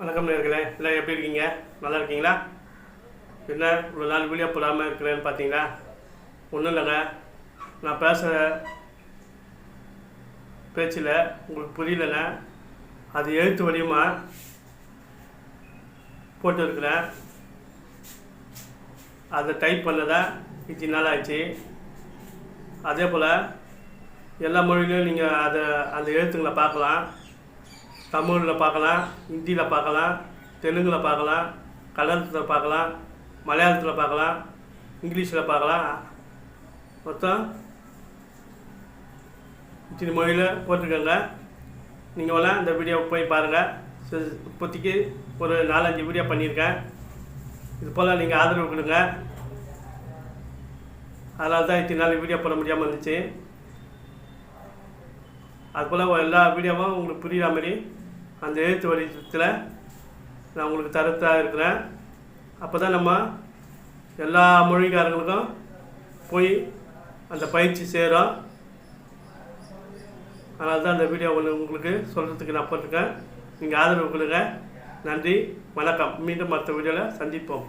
வணக்கம் நேர்களே எல்லாம் எப்படி இருக்கீங்க? நல்லா இருக்கீங்களா? என்ன இவ்வளோ நாள் வீடியோ போடாமல் இருக்கிறேன்னு பார்த்தீங்களா ஒன்றும் இல்லைங்க. நான் பேசுகிற பேச்சில் உங்களுக்கு புரியலைங்க. அது எழுத்து வடிவமாக போட்டுருக்குறேன். அதை டைப் பண்ணதான் இத்தனை நாள் ஆச்சு. அதே போல் எல்லா மொழியிலையும் நீங்கள் அதை அந்த எழுத்துங்களை பார்க்கலாம். தமிழில் பார்க்கலாம் ஹிந்தியில் பார்க்கலாம் தெலுங்கில் பார்க்கலாம் கன்னடத்தில் பார்க்கலாம் மலையாளத்தில் பார்க்கலாம் இங்கிலீஷில் பார்க்கலாம். மொத்தம் இத்தனை மொழியில் போட்டிருக்கேங்க. நீங்கள் வேணால் இந்த வீடியோ போய் பாருங்கள் இப்போதைக்கு ஒரு நாலஞ்சு வீடியோ பண்ணியிருக்கேன். இது போல் நீங்கள் ஆதரவு கொடுங்க. அதனால தான் இத்தனை நாள் வீடியோ போட முடியாமல் இருந்துச்சு. அதுபோல் எல்லா வீடியோவும் உங்களுக்கு புரியுற மாதிரி அந்த எழுத்து வடிவத்தில் நான் உங்களுக்கு தரத்தாக இருக்கிறேன். அப்போ தான் நம்ம எல்லா மொழிக்காரங்களுக்கும் போய் அந்த பயிற்சி சேரும். அதனால தான் அந்த வீடியோ ஒன்று உங்களுக்கு சொல்கிறதுக்கு நான் போட்டிருக்கேன். நீங்கள் ஆதரவு கொடுங்க. நன்றி வணக்கம். மீண்டும் மற்ற வீடியோவில் சந்திப்போம்.